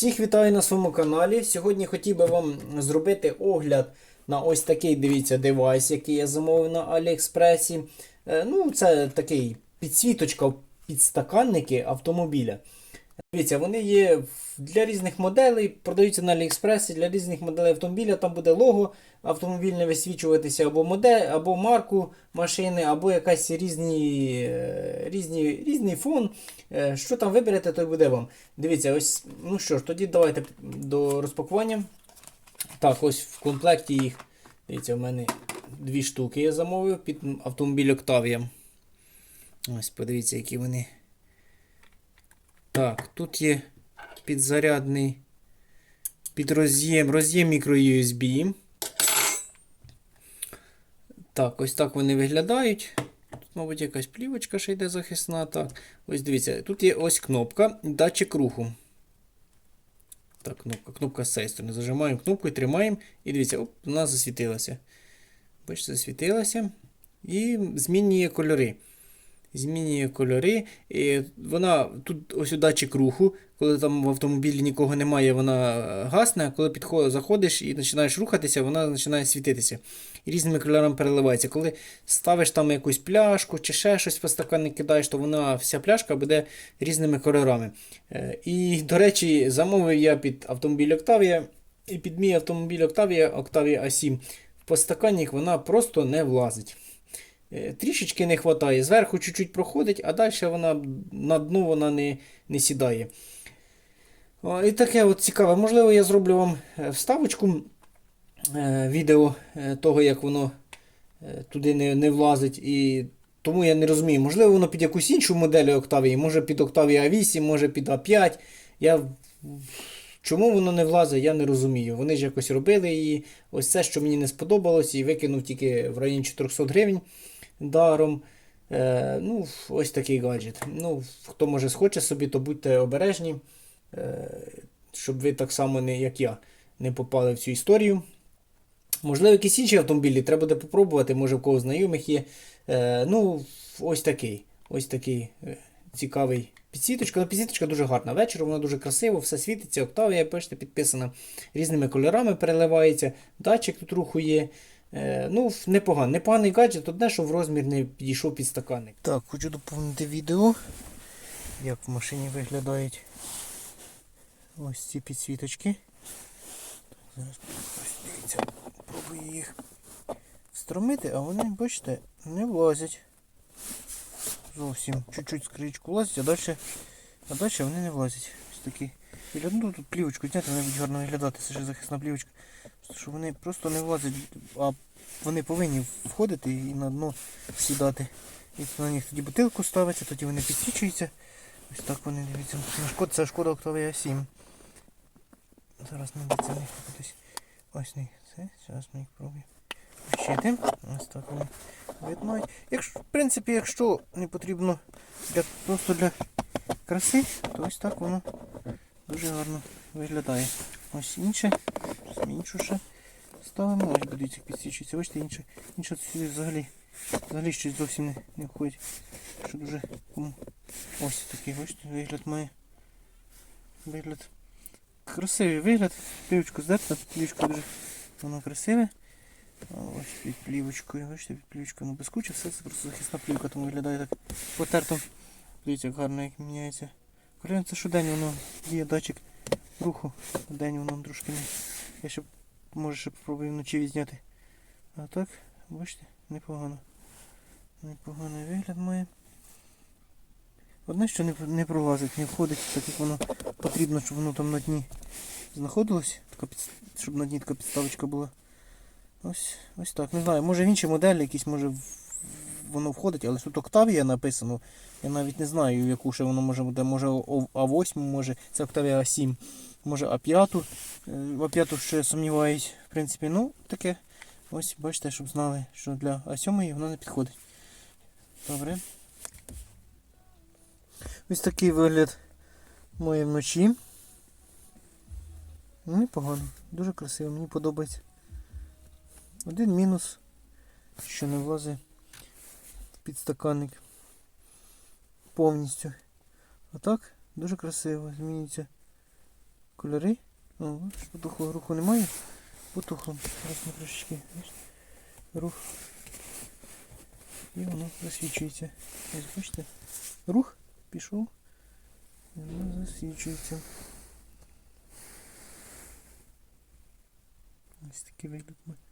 Всіх вітаю на своєму каналі. Сьогодні хотів би вам зробити огляд на ось такий, дивіться, девайс, який я замовив на Аліекспресі. Е, Ну, це такий підсвіточка, підстаканники автомобіля. Дивіться, вони є для різних моделей, продаються на Аліекспресі для різних моделей автомобіля. Там буде лого автомобільне висвічуватися або модель, або марку машини, або якась різні, е, різні, різний фон. Е, Що там виберете, то й буде вам. Дивіться, ось, ну що ж, тоді давайте до розпакування. Так, ось в комплекті їх. Дивіться, в мене дві штуки я замовив під автомобіль Octavia. Ось, подивіться, які вони. Так, тут є підзарядний під роз'єм, роз'єм мікро-USB. Так, ось так вони виглядають. Тут, мабуть, якась плівочка ще йде захисна. Так, ось дивіться, тут є ось кнопка, датчик руху. Так, кнопка, кнопка з цієї сторони. Зажимаємо кнопку і тримаємо. І дивіться, оп, вона засвітилася. Бачите, засвітилася. І змінює кольори. Змінює кольори. І вона тут ось датчик руху. Коли там в автомобілі нікого немає, вона е, гасне, коли підходиш, заходиш і починаєш рухатися, вона починає світитися. І різними кольорами переливається. Коли ставиш там якусь пляшку чи ще щось по стакан кидаєш, то вона вся пляшка буде різними кольорами. Е, І, до речі, замовив я під автомобіль Octavia, і під мій автомобіль Octavia, Octavia A7. В постаканник вона просто не влазить. Е, Трішечки не вистачає. Зверху чуть-чуть проходить, а далі вона на дно вона не, не сідає. І таке от цікаве. Можливо, я зроблю вам е, вставочку е, відео того, як воно туди не, не влазить. І тому я не розумію. Можливо, воно під якусь іншу модель Octavia, може під Octavia A8, може під A5. Я... Чому воно не влазить, я не розумію. Вони ж якось робили її. Ось це, що мені не сподобалось, і викинув тільки в районі 400 гривень даром. Е, ну, ось такий гаджет. Ну, хто може схоче собі, то будьте обережні, е, щоб ви так само, не, як я, не попали в цю історію. Можливо, якісь інші автомобілі треба буде попробувати, може в кого знайомих є. Е, ну, ось такий. Ось такий е, цікавий підсвіточка. Ну, підсвіточка дуже гарна. Вечором вона дуже красиво, все світиться. Октавія, бачите, підписана різними кольорами переливається. Датчик тут руху є. Е, ну, непоганий. Непоганий гаджет, одне, що в розмір не підійшов під стаканник. Так, хочу доповнити відео, як в машині виглядають ось ці підсвіточки. Зараз дивіться, пробую їх встромити, а вони, бачите, не влазять. Зовсім чуть-чуть скричку влазять, а далі, а далі вони не влазять. Ось такі. Ну, тут плівочку зняти, вони будуть гарно виглядати, це ж захисна плівочка. Що вони просто не влазять, а вони повинні входити і на дно сідати. І на них тоді бутилку ставиться, тоді вони підсвічуються. Ось так вони дивіться. Шкода, це шкода Octavia 7. Зараз не це не десь. Ось не це. Зараз ми їх пробуємо. Включити. Ось так вони видно. Якщо, в принципі, якщо не потрібно для, просто для краси, то ось так воно дуже гарно виглядає. Ось інше. Іншу ставимо. Ось будуть як підсвічується. Бачите, інше, інше сюди взагалі, взагалі щось зовсім не, не входить. Що дуже. Ось такий, бачите, вигляд має. Вигляд. Красивий вигляд. Плівочку здерта, плівочка дуже воно красиве. Ось під плівочкою, бачите, під плівочкою ну без кучі, все це просто захисна плівка, тому виглядає так потерто. Дивіться, як гарно як міняється. Коли це щодень воно є датчик руху. День воно трошки не. Я ще може ще попробую вночі відзняти. А так, бачите, непогано. Непоганий вигляд має. Одне, що не, не пролазить, не входить, так як воно потрібно, щоб воно там на дні знаходилось, така під, щоб на дні така підставочка була. Ось ось так. Не знаю, може в інші моделі якісь, може в- воно входить, але тут Octavia написано. Я навіть не знаю, яку ще воно може бути. Може А8, може це Octavia A7, може А5. Е, В А5 ще сумніваюсь. В принципі, ну таке. Ось бачите, щоб знали, що для А7 воно не підходить. Добре. Ось такий вигляд має вночі. Ну, Непогано, дуже красиво, мені подобається. Один мінус, що не влазить підстаканник повністю. А так, дуже красиво змінюється кольори. О, бачиш, потухлого руху немає. Потухло. Зараз ми трошечки. Рух. І воно засвічується. Ось бачите. Рух пішов. І воно засвічується. Ось такий вигляд має.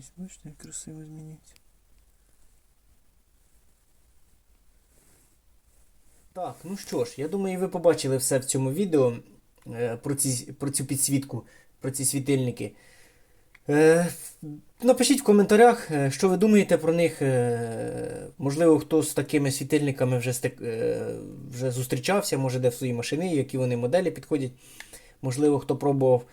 Ось бачите, як красиво змінюється. Так, ну що ж, я думаю, ви побачили все в цьому відео е, про, ці, про цю підсвітку, про ці світильники. Е, напишіть в коментарях, е, що ви думаєте про них. Можливо, хто з такими світильниками вже, стик, вже зустрічався, може де в своїй машині, які вони моделі підходять. Можливо, хто пробував.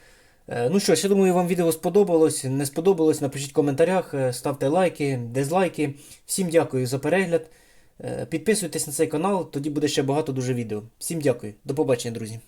Е, ну що ж, я думаю, вам відео сподобалось. Не сподобалось, напишіть в коментарях, е, ставте лайки, дизлайки. Всім дякую за перегляд. Е, Підписуйтесь на цей канал, тоді буде ще багато дуже відео. Всім дякую. До побачення, друзі.